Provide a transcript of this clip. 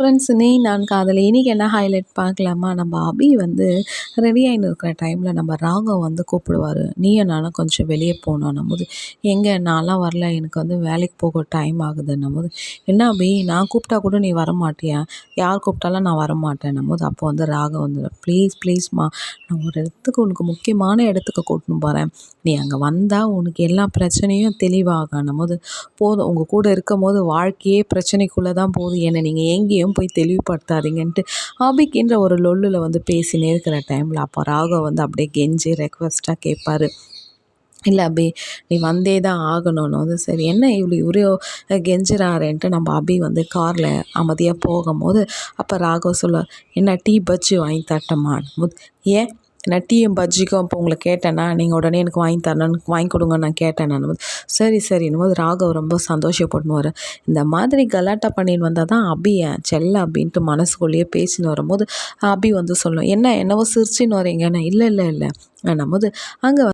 Friends நீ நான் காதல். இன்றைக்கி என்ன ஹைலைட் பார்க்கலாமா? நம்ம அபி வந்து ரெடி ஆகின்னு இருக்கிற டைமில் நம்ம ராகவ் வந்து கூப்பிடுவார். நீயும் நானும் கொஞ்சம் வெளியே போகணும் போது. எங்கே? நான்லாம் வரல. எனக்கு வந்து வேலைக்கு போக டைம் ஆகுதுன்னும் போது. என்ன அபி? நான் கூப்பிட்டா கூட நீ வர மாட்டியா யார் கூப்பிட்டாலும் நான் வர போது அப்போ வந்து ராகவ் வந்து ப்ளீஸ் ப்ளீஸ்மா நான் ஒரு இடத்துக்கு உனக்கு முக்கியமான இடத்துக்கு கூட்டின்னு போகிறேன் நீ அங்கே வந்தால் உனக்கு எல்லா பிரச்சனையும் தெளிவாகணும் போது போதும். உங்கள் கூட இருக்கும் போது வாழ்க்கையே பிரச்சனைக்குள்ளே தான் போகுது. என்னை நீங்கள் எங்கேயும் போய் தெளிவுபடுத்தாதீங்கன்ட்டு ஆபிக்கின்ற ஒரு லொல்லில் வந்து பேசினே இருக்கிற டைமில் அப்போ ராகவ் வந்து அப்படியே கெஞ்சி ரெக்வஸ்ட்டாக கேட்பாரு இல்லை அபி நீ வந்தே தான் ஆகணும்னு வந்து சரி என்ன இவ்வளோ இவரையோ கெஞ்சிறாரேன்ட்டு நம்ம அபி வந்து காரில் அமைதியாக போகும்போது அப்போ ராகவ் சொல்ல என்ன டீ பஜ்ஜி வாங்கி தட்டமா ஏன்? நான் டிஎம் பஜ்ஜிக்கும் இப்போ உங்களை கேட்டேன்னா நீங்கள் உடனே எனக்கு வாங்கி தரணும் வாங்கி கொடுங்க நான் கேட்டேன் நான். சரி சரின்னும் போது ராகவ் ரொம்ப சந்தோஷப்படுவார் இந்த மாதிரி கலாட்டா பண்ணின்னு வந்தால் தான் அபி என் செல்ல அப்படின்ட்டு மனசுக்குள்ளேயே பேசின்னு வரும்போது அபி வந்து சொல்லும் என்ன என்னவோ சிரிச்சின்னு வரீங்க இல்லை இல்லை இல்லை. போது அங்கே